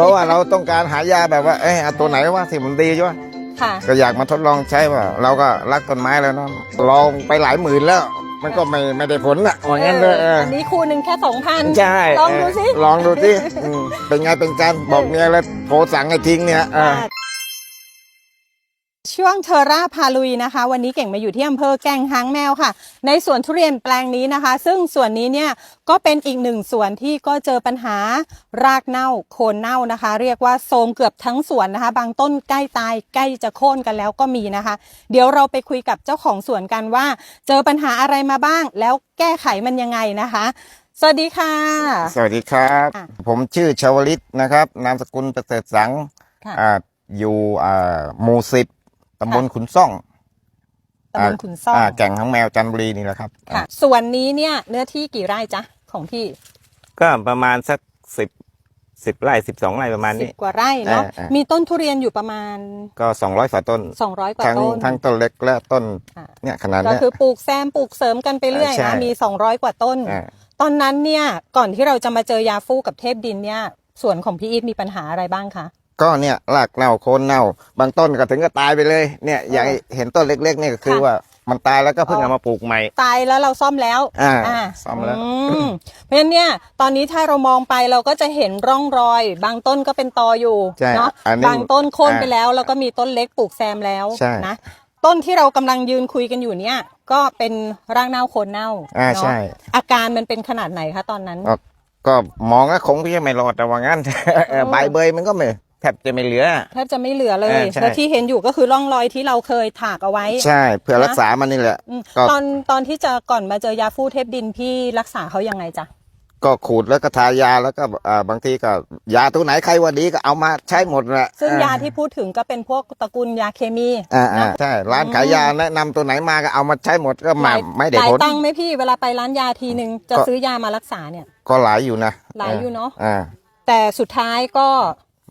เพราะว่าเราต้องการหายาแบบว่าเอ้ยเอาตัวไหนว่าที่มันดีใช่ไหมค่ะ ก็อยากมาทดลองใช้ว่าเราก็รักต้นไม้แล้วเนาะลองไปหลายหมื่นแล้ว มันก็ไม่ไม่ได้ผลอะว่างั้นเลยเอออันนี้คู่หนึ่งแค่สองพันใช่ลองดูสิเออลองดูสิอืมเป็นไงเป็นกันบอกเมียแล้วโทรสั่งให้ทิ้งเนี่ยเออ ช่วงเทอร่าพาลุยนะคะ วันนี้เก่งมาอยู่ที่อำเภอแกลงหางแมวค่ะ ในสวนทุเรียนแปลงนี้นะคะ ซึ่งสวนนี้เนี่ยก็เป็นอีกหนึ่งสวนที่ก็เจอปัญหารากเน่าโคนเน่านะคะ เรียกว่าโทรมเกือบทั้งสวนนะคะ บางต้นใกล้ตายใกล้จะโค่นกันแล้วก็มีนะคะ เดี๋ยวเราไปคุยกับเจ้าของสวนกันว่า เจอปัญหาอะไรมาบ้าง แล้วแก้ไขมันยังไงนะคะ สวัสดีค่ะ สวัสดีครับอะผมชื่อชาวลิตนะครับ นามสกุลประเสริฐสังค่ะอ่าอยู่อ่าหมู่สิบ ตำบลขุนซ่องตำบลขุนซ่องาแก่งทั้งแมวจันทบุรีนี่แหละครับค่ะส่วนนี้เนี่ยเนื้อที่กี่ไร่จ๊ะของพี่ก็ประมาณสักสิบสิบไร่สิบสองไร่ประมาณสินี้ บกว่าไร่เนาะอ่าอ่ามี มีต้นทุเรียนอยู่ประมาณ ก็สองร้อยฝ่าต้น 200 กว่าทั้งต้นทั้งต้นเล็กและต้นอ่าเนี่ยขนาดก็เนี้ย คือปลูกแซมปลูกเสริมกันไปเรื่อยใช่ นะมี 200 กว่าต้น อ่าตอนนั้นเนี่ยก่อนที่เราจะมาเจอยาฟูกับเทพดินเนี่ยส่วนของพี่อีทมีปัญหาอะไรบ้างคะ ก็เนี่ยรากเน่าโคนเน่า บางต้นก็ถึงก็ตายไปเลย เนี่ยอย่างเห็นต้นเล็กๆเนี่ยก็คือค่ะว่ามันตายแล้วก็เพิ่งอ๋อเอามาปลูกใหม่ ตายแล้วเราซ่อมแล้ว อ่าอ่าซ่อมแล้วมเพราะฉะนั้นเนี่ย ตอนนี้ถ้าเรามองไปเราก็จะเห็นร่องรอย บางต้นก็เป็นตออยู่ใช่เนาะอันนี้บางต้นโค่นอ่าไปแล้ว แล้วก็มีต้นเล็กปลูกแซมแล้วใช่นะ ต้นที่เรากำลังยืนคุยกันอยู่เนี่ย ก็เป็นรากเน่าโคนเน่าอ่าเนาะใช่ อาการมันเป็นขนาดไหนคะตอนนั้น ก็ก็มองว่าคงที่จะไม่รอดแต่ว่างั้นเออใบเบยมันก็ไม่ แทบจะไม่เหลือ แทบจะไม่เหลือเลยเออใช่ แล้วที่เห็นอยู่ก็คือร่องรอยที่เราเคยถากเอาไว้ใช่เพื่อนะรักษามันนี่แหละ อืมก็ ตอนตอนที่จะก่อนมาเจอยาฟูเทปดินพี่รักษาเขายังไงจ๊ะ ก็ขูดแล้วก็ทายาแล้วก็อ่าบางทีก็ยาตัวไหนใครว่าดีก็เอามาใช้หมดแหละซึ่งอ่ยาที่พูดถึงก็เป็นพวกตระกูลยาเคมี อ่าอ่านะใช่ร้านขายยาแนะนำตัวไหนมาก็เอามาใช้หมดก็หมาลายไม่ได้หลายผล ตังค์ไหมพี่เวลาไปร้านยาทีนึงจะก็ ซื้อยามารักษาเนี่ย ก็หลายอยู่นะหลายอยู่เนอะอ่าแต่สุดท้ายก็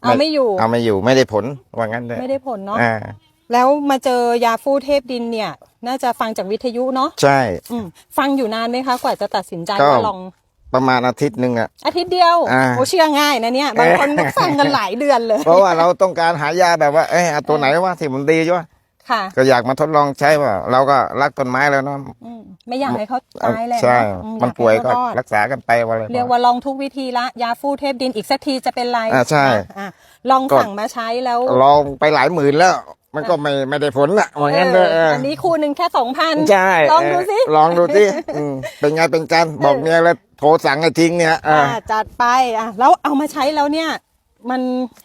เอาไม่อยู่ เอาไม่อยู่ไม่ได้ผลว่างั้นเลยไม่ได้ผลเนาะอ่าแล้วมาเจอยาฟูเทพดินเนี่ย น่าจะฟังจากวิทยุเนาะใช่ อืมฟังอยู่นานไหมคะ กว่าจะตัดสินใจก็ ว่าลอง ประมาณอาทิตย์หนึ่งอะ อาทิตย์เดียว อ่า โอ้เชื่อง่ายนะเนี่ย บางคนต้องฟังกันหลายเดือนเลย เพราะว่าเราต้องการหายาแบบว่าเอ้ยเอาตัวไหนว่าที่มันดีใช่ไหม ค่ะ ก็อยากมาทดลองใช้ว่าเราก็รักต้นไม้แล้วเนาะอืมไม่อยากให้เขาตายเลยใช่ อืมันป่วยก็อให้เขารอด รักษากันไปวันเลยเรียกว่าลองทุกวิธีละ ยาฟูเทพดินอีกสักทีจะเป็นไรอ่าใช่ อะอะลองก็สั่งมาใช้แล้วลองไปหลายหมื่นแล้ว มันก็ไม่ไม่ได้ผลอะว่างั้นเลยเอออันนี้คู่หนึ่งแค่สองพัน ใช่ลองดูสิเลองดูสิอืมเป็นไงเป็นกันบอกเมียแล้วโทรสั่งให้ทิ้งเนี่ยอ่าอ่าจัดไปอะแล้วเอามาใช้แล้วเนี่ย มัน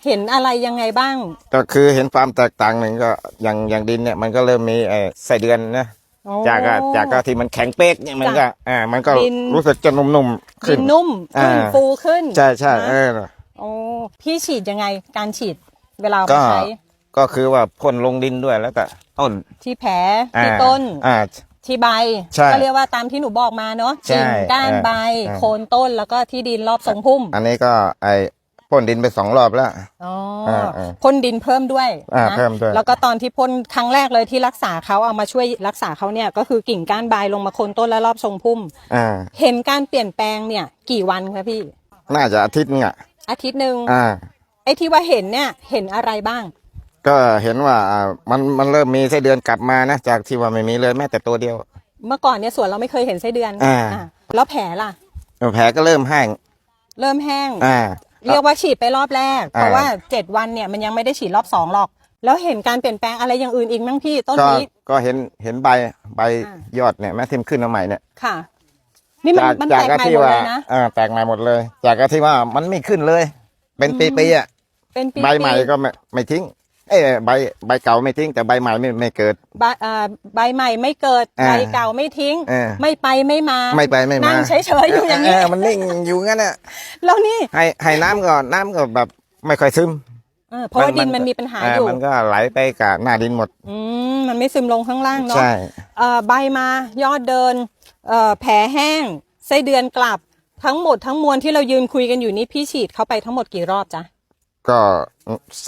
เห็นอะไรยังไงบ้าง ก็คือเห็นความแตกต่างหนึ่งก็อย่างอย่างดินเนี่ยมันก็เริ่มมีไอ้ไส้เดือนนะโอ้ จากก็จากก็ที่มันแข็งเป๊กเนี่ยมันก็จ้ะอ่ามันก็ดิน รู้สึกจะนุ่มๆขึ้ดิน นนุ่มขึ้นอ่า ฟูขึ้นใช่ใช่นะเออ โอ้พี่ฉีดยังไงการฉีดเวลาเอาก็มาใช้ก็คือว่าพ่นลงดินด้วยแล้วก็ต้นที่แผลอ่าที่ต้น อ่า ที่ใบใช่ก็เรียกว่าตามที่หนูบอกมาเนาะใช่กิ่งก้านเออใบเออ โคนต้นแล้วก็ที่ดินรอบทรงพุ่ม อันนี้ก็ไอ้ พ่นดินไปสองรอบแล้ว อ๋ออ่าอ่าพ่นดินเพิ่มด้วยอ่านะเพิ่มด้วย แล้วก็ตอนที่พ่นครั้งแรกเลยที่รักษาเขาเอามาช่วยรักษาเขาเนี่ยก็คือกิ่งก้านใบลงมาโคนต้นและรอบทรงพุ่ม อ่า เห็นการเปลี่ยนแปลงเนี่ยกี่วันคะพี่ น่าจะอาทิตย์นึงอะอาทิตย์หนึ่งอ่า ไอ้ที่ว่าเห็นเนี่ยเห็นอะไรบ้าง ก็เห็นว่าอ่ามันมันเริ่มมีไส้เดือนกลับมานะจากที่ว่าไม่มีเลยแม้แต่ตัวเดียว เมื่อก่อนเนี่ยสวนเราไม่เคยเห็นไส้เดือนอ่าอะแล้วแผลล่ะ แผลก็เริ่มแห้ง เริ่มแห้ง อ่า เรียกว่าฉีดไปรอบแรก เพราะอ่าว่าเจ็ดวันเนี่ยมันยังไม่ได้ฉีดรอบสองหรอก แล้วเห็นการเปลี่ยนแปลงอะไรอย่างอื่นอีกมั้งพี่ต้นก็นี้ก็เห็นเห็นใบใบอ่ายอดเนี่ยแม่ทิมขึ้นมาใหม่เนี่ยค่ะนี่มันมันแตกก็ใหม่ที่หมดว่าเลยนะอ่าแตกใหม่หมดเลย จากก็ที่ว่ามันไม่ขึ้นเลย เป็นปีๆอะเป็นปีใบใหม่ก็ไม่ไม่ทิ้ง เอ้ยใบใบเก่าไม่ทิ้ง แต่ใบใหม่ไม่ไม่เกิด ใบอ่าใบใหม่ไม่เกิด อ่าใบเก่าไม่ทิ้ง เออ ไม่ไปไม่มาไม่ไปไม่มานั่งเฉยๆอยู่อย่างนี้ เมันนิ่งอยู่งั้นน่ะแล้วนี่ให้ให้น้ำก่อนน้ำก็แบบไม่ค่อยซึมเออเพราะว่าดินมันมีปัญหาอยู่ มันก็ไหลไปกับหน้าดินหมด อืมมันไม่ซึมลงข้างล่างเนาะใช่ เอ่อใบมายอดเดินเอ่อแผลแห้งไส้เดือนกลับทั้งหมดทั้งมวลที่เรายืนคุยกันอยู่นี่พี่ฉีดเข้าไปทั้งหมดกี่รอบจ๊ะ ก็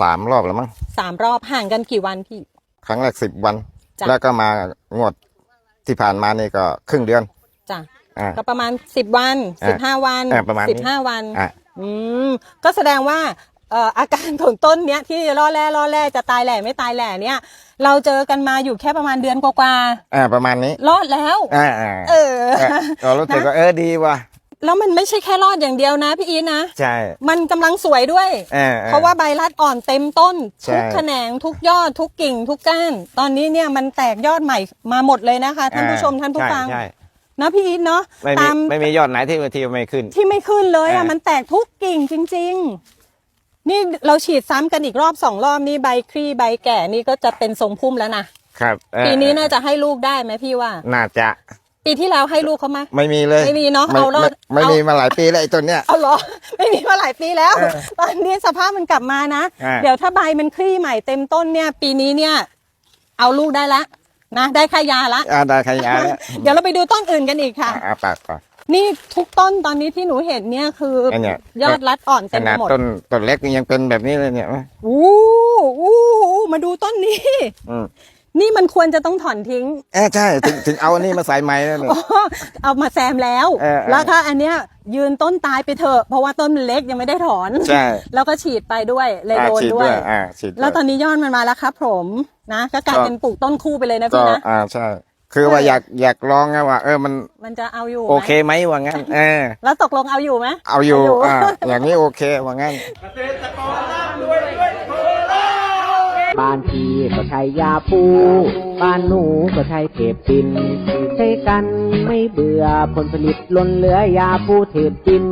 สามรอบแล้วมั้งสามรอบห่างกันกี่วันพี่ ครั้งแรกสิบวัน จ้ะ แล้วก็มางวดที่ผ่านมานี่ก็ครึ่งเดือน จ้ะอ่า ก็ประมาณสิบวันอะสิบห้าวันอะประมาณนี้ สิบห้าวัน อะ อืมก็แสดงว่าเอ่ออาการของต้นเนี้ยที่ล่อแร่ล่อแร่จะตายแหล่ไม่ตายแหล่เนี่ย เราเจอกันมาอยู่แค่ประมาณเดือนกว่าอ่าประมาณนี้ ๆรอดแล้ว อ่าอ่าเออก็รู้สึกว่าเออดีว่ะ แล้วมันไม่ใช่แค่รอดอย่างเดียวนะพี่อีทนะ ใช่ มันกำลังสวยด้วยออออ เพราะว่าใบรัดอ่อนเต็มต้น ใช่ ทุกแขนงทุกยอดทุกกิ่ง ทุกก้าน ตอนนี้เนี่ยมันแตกยอดใหม่มาหมดเลยนะคะท่านผู้ชมท่านผู้ฟังใช่นะพี่อีทเนาะใช่ไม่มีตามไม่มียอดไหนที่ที่ไม่ขึ้น ที่ไม่ขึ้นเลยอะอ่ามั มันแตกทุกกิ่งจริง ๆ นี่เราฉีดซ้ำกันอีกรอบสองรอบนี่ใบคลี่ใบแก่นี่ก็จะเป็นทรงพุ่มแล้วนะครับเออปีนี้น่าจะให้ลูกได้ไหมพี่ว่า น่าจะ ปีที่แล้วให้ลูกเขามาไม่มีเลยไม่มีเนอะไม่เอารอดไม่ไม่เอามีมีมาหลายปีแล้วไอ้ต้นเนี้ยเอาเหรอไม่มีมาหลายปีแล้วเออตอนนี้สภาพมันกลับมานะอ่าเดี๋ยวถ้าใบมันคลี่ใหม่เต็มต้นเนี่ย ปีนี้เนี่ย เอาลูกได้ละนะได้ค่ายาละอ่าได้ขยายแล้วเดี๋ยวเราไปดูต้นอื่นกันอีกค่ะอ่าปากก่อนนี่ทุกต้นตอนนี้ที่หนูเห็นเนี่ยคือไอ้เนี่ยยอดรัดอ่อนขเต็มไปนาดหมดต้นต้นเล็กยังเป็นแบบนี้เลยเนี่ยอู้อู้อู้มาดูต้นนี้อืม นี่มันควรจะต้องถอนทิ้งเออใช่ถึงถึงเอาอันนี้มาใส่ไม้แล้วเนี่ยอ๋อเอามาแซมแล้ว เออเออ แล้วถ้าอันเนี้ยยืนต้นตายไปเถอะ เพราะว่าต้นมันเล็กยังไม่ได้ถอน ใช่แล้วก็ฉีดไปด้วยเลยอ่าโดนฉีดด้ด้ววย ยอ่าฉีดด้วย แล้วตอนนี้ยอดมันมาแล้วครับผมนะ ก็กลายก็เป็นปลูกต้นคู่ไปเลยนะก็พี่นะ อ่าใช่ คือว่าอยากอยากลองไงว่า เออมันมันจะเอาอยู่ไหมโอเคไหมว่างั้น เออ แล้วตกลงเอาอยู่ไหม เอาอยู่อ่าอย่างนี้โอเคว่างั้น บ้านพี่ก็ใช้ยาปู บ้านหนูก็ใช้เทปปิน ใช้กันไม่เบื่อผลผลิตล้นเหลือยาปูเทปปิน